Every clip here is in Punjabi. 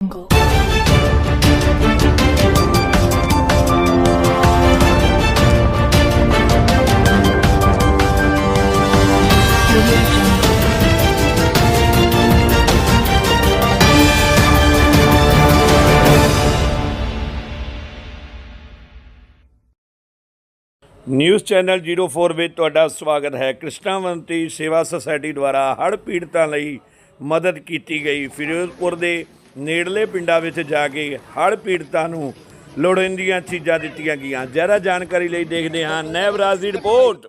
jungle. ਨਿਊਜ਼ ਚੈਨਲ 04 ਵਿੱਚ ਤੁਹਾਡਾ ਸਵਾਗਤ ਹੈ ਕ੍ਰਿਸ਼ਨਾਵੰਤੀ ਸੇਵਾ ਸੁਸਾਇਟੀ ਦੁਆਰਾ ਹੜ੍ਹ ਪੀੜਤਾਂ ਲਈ ਮਦਦ ਕੀਤੀ ਗਈ ਫਿਰੋਜ਼ਪੁਰ ਦੇ ਨੇੜਲੇ ਪਿੰਡਾਂ ਵਿੱਚ ਜਾ ਕੇ ਹੜ੍ਹ ਪੀੜਤਾਂ ਨੂੰ ਲੋੜੀਂਦੀਆਂ ਚੀਜ਼ਾਂ ਦਿੱਤੀਆਂ ਗਈਆਂ। ਜ਼ਿਆਦਾ ਜਾਣਕਾਰੀ ਲਈ ਦੇਖਦੇ ਹਾਂ ਨੈਵਰਾਜ ਦੀ ਰਿਪੋਰਟ।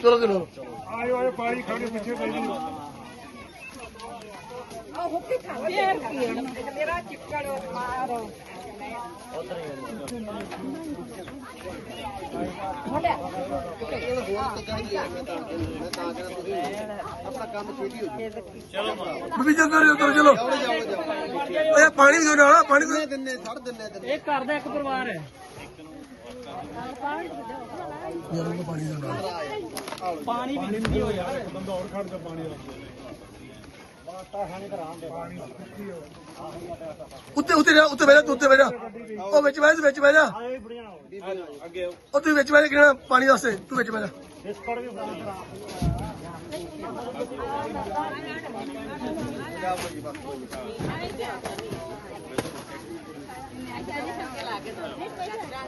ਚਲੋ ਚਲੋ ਆਇਓ ਆਇਓ ਪਾਣੀ ਖਾ ਕੇ ਪਿੱਛੇ ਪੈ ਜੀ ਬੀਬੀ ਜੀ ਅੰਦਰ ਅੰਦਰ ਚਲੋ। ਓਏ ਪਾਣੀ ਦਿਓ ਨਾਲ ਪਾਣੀ ਦਿੰਨੇ ਛੱਡ ਦਿੰਨੇ ਇਹ ਘਰ ਦਾ ਇੱਕ ਪਰਿਵਾਰ। ਹੈ ਪਾਣੀ ਦਿਓ ਨਾਲ ਪਾਣੀ ਵੀ ਕੀ ਹੋ ਯਾਰ। ਇੱਕ ਬੰਦਾ ਹੋਰ ਖੜ ਜਾ ਪਾਣੀ ਉੱਤੇ ਉੱਤੇ ਜਾ ਉੱਤੇ ਬਹਿ ਜਾ ਤੂੰ ਉੱਤੇ ਬਹਿ ਜਾ। ਉਹ ਵਿੱਚ ਬਹਿ ਜਾ ਵਿੱਚ ਬਹਿ ਜਾ। ਅੱਗੇ ਉਹ ਤੂੰ ਵਿੱਚ ਬਹਿ ਜਾ ਕਿਹੜਾ ਪਾਣੀ ਵਾਸਤੇ? ਤੂੰ ਵਿੱਚ ਬਹਿ ਜਾ। ਵੀ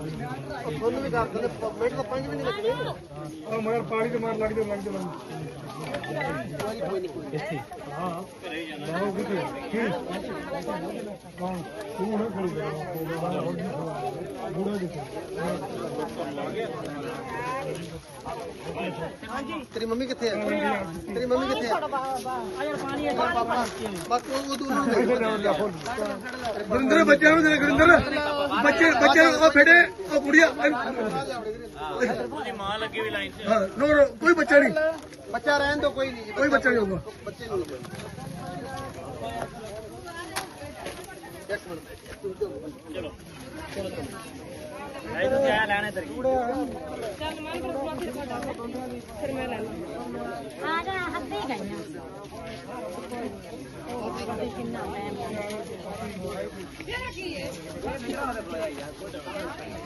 ਤੁਹਾਨੂੰ ਵੀ ਕਰ ਦਿੰਦੇ ਮਿੰਟ ਤੋਂ ਪੰਜ ਵੀ ਨਹੀਂ ਲੱਗਣੇ ਉਹ ਮਗਰ ਪਾਣੀ ਤੇ ਮਾਰ ਲੱਗ ਜਾ ਲੱਗ ਜਾ ਲੱਗ ਕੌਣ? ਤੂੰ ਨਾ ਖੜੀ ਬੁੜਾ ਕਿੱਥੇ ਤੇਰੀ ਮੰਮੀ ਕਿੱਥੇ ਹੈ ਤੇਰੀ ਮੰਮੀ ਕਿੱਥੇ ਹੈ ਬਸ ਉਹ ਤੂੰ ਉਹਨੂੰ ਦੇ ਦੇ। ਗੁਰਿੰਦਰ ਬੱਚਿਆਂ ਨੂੰ ਦੇ ਗੁਰਿੰਦਰ। ਬੱਚੇ ਬੱਚੇ ਉਹ ਫੇੜੇ ਉਹ ਕੁੜੀਆਂ ਉਹਦੀ ਮਾਂ ਲੱਗੀ ਵੀ ਲਾਈਨ ਤੇ ਹਾਂ ਨੋ ਨੋ ਕੋਈ ਬੱਚਾ ਨਹੀਂ। ਬੱਚਾ ਰਹਿਣ ਦੋ ਕੋਈ ਨਹੀਂ ਕੋਈ ਬੱਚਾ ਨਹੀਂ ਹੋਊਗਾ। ਬੱਚੇ ਨਹੀਂ ਹੋਣਗੇ। ਇੱਕ ਮਿੰਟ ਆ ਜਾ ਹੱਥੇ ਹੀ ਗਈਆਂ ਕਿੰਨਾ ਮੈਂ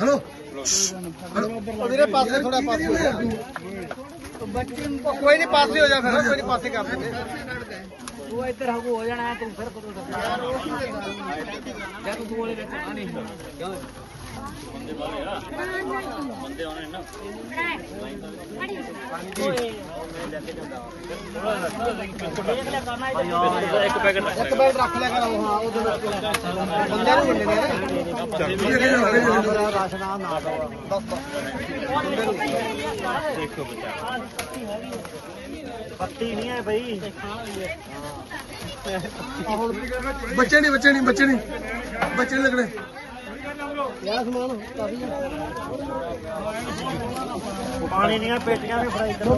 ਹਲੋ ਉਹ ਵੀਰੇ ਪਾਸੇ ਥੋੜਾ ਪਾਸੇ ਹੋ ਕੋਈ ਨਹੀਂ ਪਾਸੇ ਹੋ ਜਾ ਫਿਰ ਕੋਈ ਨਹੀਂ ਪਾਸੇ ਕਰ ਦਿੰਦੇ ਉਹ ਇੱਧਰ ਹਗੂ ਹੋ ਜਾਣਾ ਤੂੰ ਫਿਰ ਕਦੋਂ ਜਦ ਤੂੰ ਉਹਦੇ ਵਿੱਚ ਪਾਣੀ ਇੱਕ ਬੈਗ ਰੱਖ ਲਿਆ ਕਰੋ ਹਾਂ ਉਹ ਦੋਨੋਂ ਬੰਦਿਆਂ ਨੂੰ ਮਿਲਣੇ ਨੇ ਰਾਸ਼ਨ ਆ ਨਾ ਦੋ ਬਸ ਪੱਤੀ ਨਹੀਂ ਹੈ ਬਈ ਬੱਚੇ ਨਹੀਂ ਬੱਚੇ ਨਹੀਂ ਬੱਚੇ ਨਹੀਂ। ਬੱਚੇ ਨਹੀਂ ਲੱਗਣੇ। ਯਾ ਸਮਾਨ ਕਾਫੀ ਪਾਣੀ ਦੀਆਂ ਪੇਟੀਆਂ ਵੀ ਫਰਾਈ ਕਰੋ।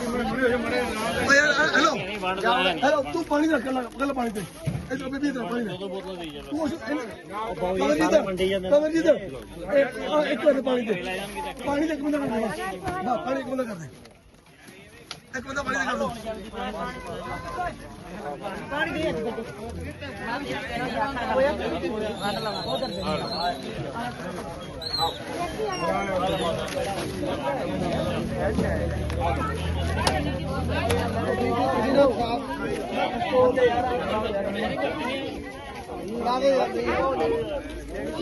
ਓ ਯਾਰ ਹੈਲੋ ਹੈਲੋ ਤੂੰ ਪਾਣੀ ਰੱਖ ਲੈ ਗੱਲ ਪਾਣੀ ਤੇ ਇਹ ਬੀਬੀ ਇਧਰ ਪਾਣੀ ਦੇ। ਤੂੰ ਉਸ ਇੱਕ ਮਿੰਟ ਪਾਣੀ ਦੇ। ਪਾਣੀ ਦੇ ਇੱਕ ਮਿੰਟ ਕਰ ਦੇ ਪਾਣੀ ਇੱਕ ਮਿੰਟ ਕਰ ਦੇ। ਇੱਕ ਬੰਦਾ ਪਾਣੀ ਦੇ ਕਰ ਦੋ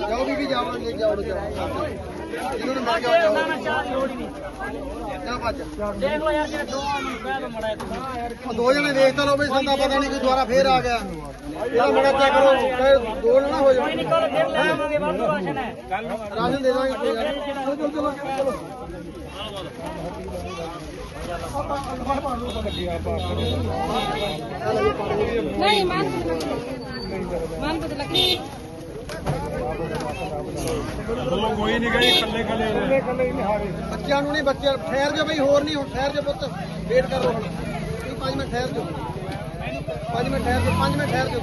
ਜਾਓ ਬੀਬੀ। ਜਾਓ ਲੈ ਜਾਓ ਲੈ ਜਾ ਭੱਜ ਦੇਖ ਲੋ ਯਾਰ ਜੇ ਦੋ ਨੂੰ ਕਹਿ ਦੋ ਮੜਾ ਉਹ ਦੋ ਜਣੇ ਵੇਖ ਤਾਂ ਲਓ ਬਈ ਸੰਦਾ ਪਤਾ ਨਹੀਂ ਕੋਈ ਦੁਬਾਰਾ ਫੇਰ ਆ ਗਿਆ। ਇਹਦਾ ਮੜਾ ਚੈੱਕ ਕਰੋ ਚਾਹੇ ਦੋ ਨਾ ਹੋ ਜਾਣ। ਨਿਕਲ ਫਿਰ ਲੈ ਆਵਾਂਗੇ ਵਾਧੂ ਰਾਸ਼ਨ ਹੈ ਰਾਸ਼ਨ ਦੇ ਦਾਂਗੇ ਕੋਈ ਗੱਲ ਨੀ। ਚਲੋ ਚਲੋ ਚਲੋ। ਨਹੀਂ ਮਨ ਮਨ ਬਦਲ ਬੱਚਿਆਂ ਨੂੰ ਨਹੀਂ ਬੱਚੇ ਠਹਿਰ ਜਾਓ ਬਈ ਹੋਰ ਨਹੀਂ ਹੁਣ ਠਹਿਰ ਜਾਓ ਪੁੱਤ। ਵੇਟ ਕਰੋ ਹੁਣ। ਤੁਸੀਂ 5 ਮਿੰਟ ਠਹਿਰ ਜਾਓ। 5 ਮਿੰਟ ਠਹਿਰ ਜਾਓ 5 ਮਿੰਟ ਠਹਿਰ ਨੂੰ।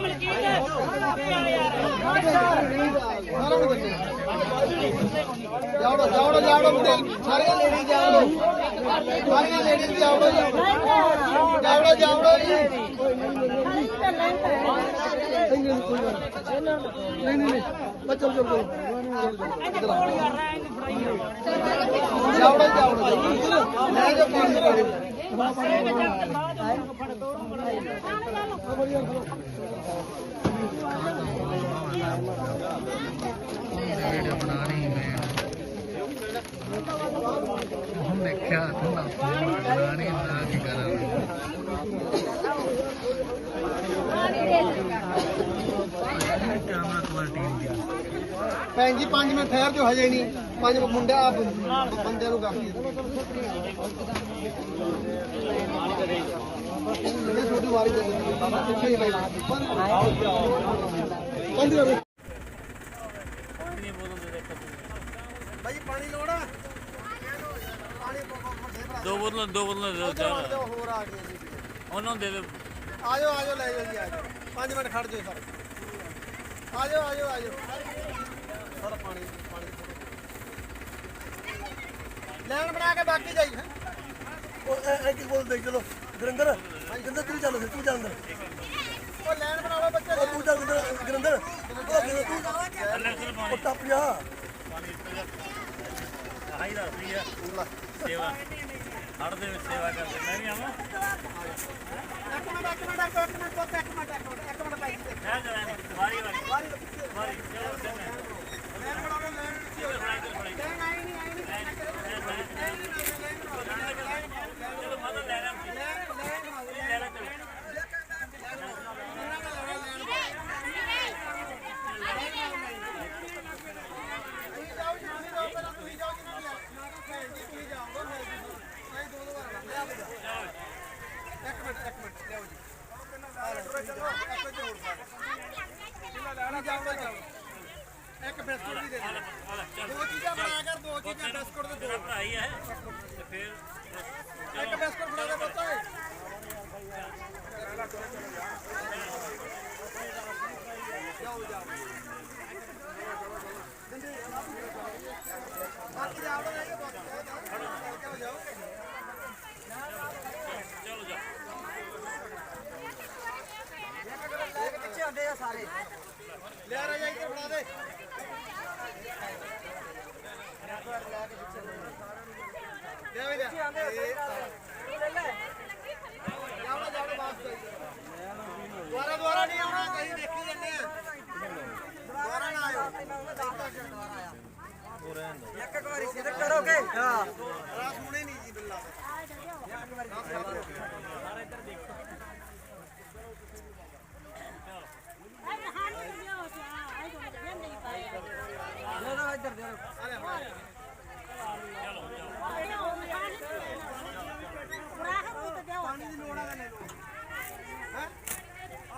ਮਲਕੀਤ ਸਾਰਾ ਨੂੰ ਬੱਚੇ ਜਾਵੜੋ ਜਾਵੜੋ ਜਾਵੜੋ, ਮੁੰਡੇ। ਸਾਰੀਆਂ ਲੇਡੀ ਜਾਵੜੋ। ਸਾਰੀਆਂ ਲੇਡੀ ਜਾਵੜੋ ਜਾਵੜੋ ਜਾਵੜੋ ਜੀ। ਨਹੀਂ ਨਹੀਂ ਕੋਈ ਗੱਲ ਨਹੀਂ। ਨਹੀਂ ਨਹੀਂ ਬਸ ਚਲ ਚਲ ਚਲ। ਜਾਵੜੋ ਜਾਵੜੋ ਲੈ ਜਾ। ਪਾਣੀ ਪਾਣੀ ਵੀਡੀਓ ਬਣਾਣੀ ਮੈਂ ਹੁਣ ਦੇਖਿਆ ਥੋੜਾ ਬਣਾਣੀ हमने ਭੈਣ ਜੀ 5 ਮਿੰਟ ਠਹਿਰ ਜੋ ਹਜੇ ਨਹੀਂ। ਪੰਜ ਮੁੰਡਾ ਬੰਦਿਆਂ ਨੂੰ ਕਾਫੀ ਛੋਟੀ ਦੇ ਬਾਬਾ ਕਿੱਥੇ ਹੀ ਬੈਠਾ। 15 ਦੋ ਬੋਤਲਾਂ ਦੋ ਬੋਤਲਾਂ ਦੇ ਦਿਓ ਹੋਰ ਆ ਗਏ ਜੀ ਉਹਨਾਂ ਨੂੰ ਦੇ ਦਿਓ। ਆਜੋ ਆਜੋ ਲੈ ਜਾਓ ਜੀ ਆਜੋ। 5 ਮਿੰਟ ਖੜ ਜਾਓ ਸਰ। ਆਜੋ ਆਜੋ ਆਜੋ। ਸਰ ਪਾਣੀ ਪਾਣੀ। ਲੈਣ ਬਣਾ ਕੇ ਬਾਕੀ ਜਾਈ ਹੈ। ਉਹ ਐ ਕੀ ਬੋਲਦੇ ਚਲੋ। ਗੁਰਿੰਦਰ ਗੁਰਿੰਦਰ ਤੂੰ ਚੱਲ ਤੂੰ ਚੱਲ ਅੰਦਰ। ਉਹ ਲੈਣ ਬਣਾ ਲਓ ਬੱਚੇ ਤੂੰ ਚੱਲ ਗੁਰਿੰਦਰ ਗੁਰਿੰਦਰ। ਉਹ ਟੱਪ ਜਾ। ਆਈ ਦਾ ਫਰੀ ਆ। ਸੇਵਾ। ਹੜ ਦੇ ਵਿੱਚ ਸੇਵਾ ਕਰਦੇ ਮੈਂ ਵੀ ਆਵਾਂ। ਇੱਕ ਮਿੰਟ ਇੱਕ ਮਿੰਟ ਇੱਕ ਮਿੰਟ ਪੁੱਤ, ਇੱਕ ਮਿੰਟ ਇੱਕ ਮਿੰਟ ਇੱਕ ਮਿੰਟ ਭਾਈ ਮੈਂ ਜਰਾ ਵਾਰੀ ਵਾਰੀ ਵਾਰੀ ਚਲੋ ਬਣਾ ਲਓ ਲੈਣ ਪਿੱਛੇ ਹੋ ਜਾਓ। ਲੈਣ ਆਈ ਨਹੀਂ ਆਈ ਨਹੀਂ ਚਲੋ ਮਦਦ ਲੈ ਰਾਂ ਲੈ ਰਾਂ ਚਲੋ ਇੱਕ ਬਿਸਕੁਟ ਵੀ ਦੇ ਦੇ। ਦੋ ਚੀਜ਼ਾਂ ਬਣਾ ਕਰ ਦੋ ਚੀਜ਼ਾਂ ਬਿਸਕੁਟ ਦੇ ਦੋ। ਭਰਾ ਹੀ ਤੇ ਫਿਰ ਇੱਕ ਬਿਸਕੁਟ ਫੜਾ ਦੇ ਪੁੱਤ। ਓਏ ਬਾਕੀ ਜਾਓ ਲੈ ਕੇ ਬਾਕੀ ਜਾਓ ਚਲੋ ਜਾ। ਆ ਸਾਰੇ ਲਿਆ ਰਾਜਾ ਇੱਧਰ ਫੜਾ ਦੇ ਲਿਆ ਵੀ ਲਿਆ ਜਾਵੜਾ ਜਾਵੜਾ ਬਾਸ ਦੁਆਰਾ ਦੁਆਰਾ ਨਹੀਂ ਆਉਣਾ ਕਹੀਂ ਦੇਖੀ। ਜੰਨੇ ਆ ਦੁਆਰਾ ਨਾ ਆਇਓ ਇੱਕ ਇੱਕ ਵਾਰੀ ਸਿੱਧ ਕਰੋਗੇ ਹਾਂ ਰਾਸ ਹੁਣੇ ਨਹੀਂ ਜੀ ਬਿੱਲਾ ਪਾਣੀ ਦੀ ਲੋੜ ਆ ਤਾਂ ਲੈ ਲਓ ਹੈ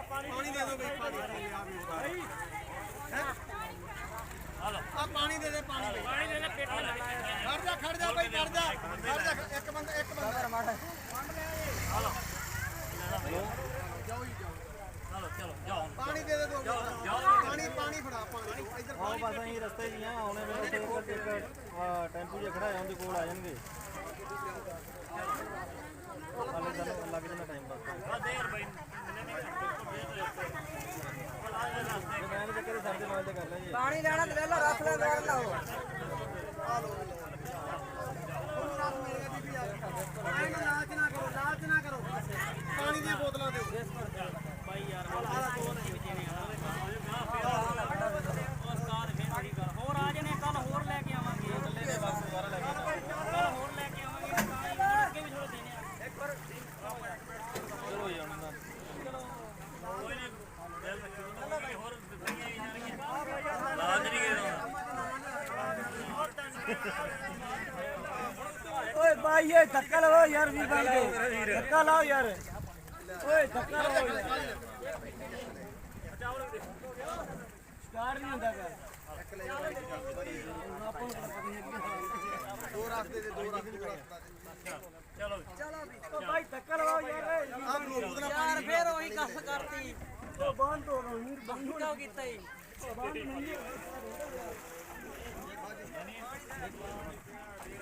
ਪਾਣੀ ਦੇ। ਦਿਓ ਬਈ ਪਾਣੀ ਆ ਪਾਣੀ ਦੇ ਦੇ ਪਾਣੀ ਪਾਣੀ ਦੇ। ਲੈ ਪੇਟ ਖੜ ਜਾ ਖੜ ਜਾ ਬਈ, ਖੜ ਜਾ। ਖੜ ਜਾ, ਇੱਕ ਬੰਦਾ ਇੱਕ ਬੰਦਾ। ਚਲੋ ਜਾਓ ਪਾਣੀ ਦੇ ਦੇ ਦੋ ਪਾਣੀ ਪਾਣੀ ਫੜਾ ਪਾਣੀ ਇੱਧਰ ਆਹ ਬਸ ਅਸੀਂ ਰਸਤੇ 'ਚ ਹੀ ਆ ਆਉਣੇ ਵੇਲੇ ਤੇ ਇੱਕ ਇੱਕ ਟੈਂਪੂ ਜਿਹਾ ਖੜਾ ਹੈ ਉਹਦੇ ਕੋਲ ਆ ਜਾਣਗੇ ਹਾਲੇ ਚੱਲ ਲੱਗ ਜਾਣਾ ਟਾਈਮ ਬਸ ਆ ਦੇਰ ਬਈ ਮੈਂ ਵੀ ਚੱਕਰ ਸਾਡੇ ਨਾਲ ਤੇ ਕਰ ਲਿਆ ਜੀ ਪਾਣੀ ਲੈਣਾ ਤੇ ਲੈ ਲਾ ਰੱਖ ਲੈ ਲੈ ਲਓ ਆ ਲੋ ਲਾਲਚ ਨਾ ਕਰੋ ਲਾਲਚ ਨਾ ਕਰੋ ਪਾਣੀ ਦੀਆਂ ਬੋਤਲਾਂ ਦਿਓ ਬਾਈ ਯਾਰ ਦੋ ਨਹੀਂ ਵਜੇ ਨੇ ਹੋਰ ਆ ਜਨੇ ਕੱਲ ਹੋਰ ਲੈ ਕੇ ਆਵਾਂਗੇ ਕੱਲੇ ਦੇ ਬਸ ਦੁਬਾਰਾ ਲੈ ਕੇ ਕੱਲ ਹੋਰ ਲੈ ਕੇ ਆਵਾਂਗੇ ਤਾਂ ਹੀ ਅੱਗੇ ਵੀ ਥੋੜਾ ਦੇਣੇ ਆ ਚਲੋ ਜੀ ਹੁਣ ਨਾ ਕੋਈ ਨਹੀਂ ਦਿਲ ਰੱਖੋ ਹੋਰ ਦਿੱਤੀਆਂ ਹੀ ਜਾਣਗੀਆਂ ਲਾਜ ਨਹੀਂ ਗਏ ਓਏ ਧੱਕਾ ਲਾਓ ਯਾਰ ਵੀ ਬਣ ਕੇ। ਧੱਕਾ ਲਾਓ ਯਾਰ। ਓਏ ਧੱਕਾ ਲਾਓ ਸਟਾਰ ਨਹੀਂ ਹੁੰਦਾ ਕਰ ਦੋ ਰਸਤੇ ਦੇ ਦੋ ਰਸਤੇ ਦਾ ਰਸਤਾ ਚਲੋ ਓ ਭਾਈ ਧੱਕਾ ਲਾਓ ਯਾਰ। ਆ ਗਲੋਬੂ ਦਾ ਪਾਣੀ ਫੇਰ ਉਹੀ ਕੱਸ ਕਰਤੀ। ਓ ਬੰਦ ਹੋ ਰਹਾ ਨੀਰ ਬੰਦ ਕਿਉਂ ਕੀਤਾ ਹੀ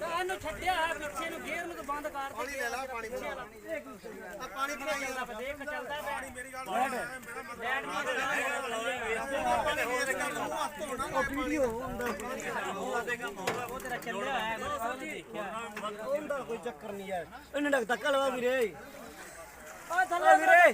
ਤਾਂ ਇਹਨੂੰ ਛੱਡਿਆ ਹੈ? ਪਿੱਛੇ ਨੂੰ ਗੇਅਰ ਨੂੰ ਤਾਂ ਬੰਦ ਕਰ ਪਾਣੀ ਲੈ ਲਾ ਪਾਣੀ ਫੜਾ ਆ ਪਾਣੀ ਫੜਾਈ ਜਾ ਦੇਖ ਚੱਲਦਾ ਪਾਣੀ ਮੇਰੀ ਗੱਲ ਲੈਟ ਪਾਣੀ ਹੋਰ ਕਰ ਲਓ ਹੱਥ ਧੋਣਾ ਨਾ ਵੀਡੀਓ ਹੁੰਦਾ ਉਹ ਤੇਰਾ ਚੱਲਿਆ ਹੋਇਆ ਮੈਂ ਕੱਲ ਦੇਖਿਆ। ਉਹਦਾ ਕੋਈ ਚੱਕਰ ਨਹੀਂ ਯਾਰ ਇਹਨਾਂ ਦਾ ਧੱਕਾ ਲਵਾ ਵੀਰੇ। ਓ ਥੱਲੇ ਵੀਰੇ।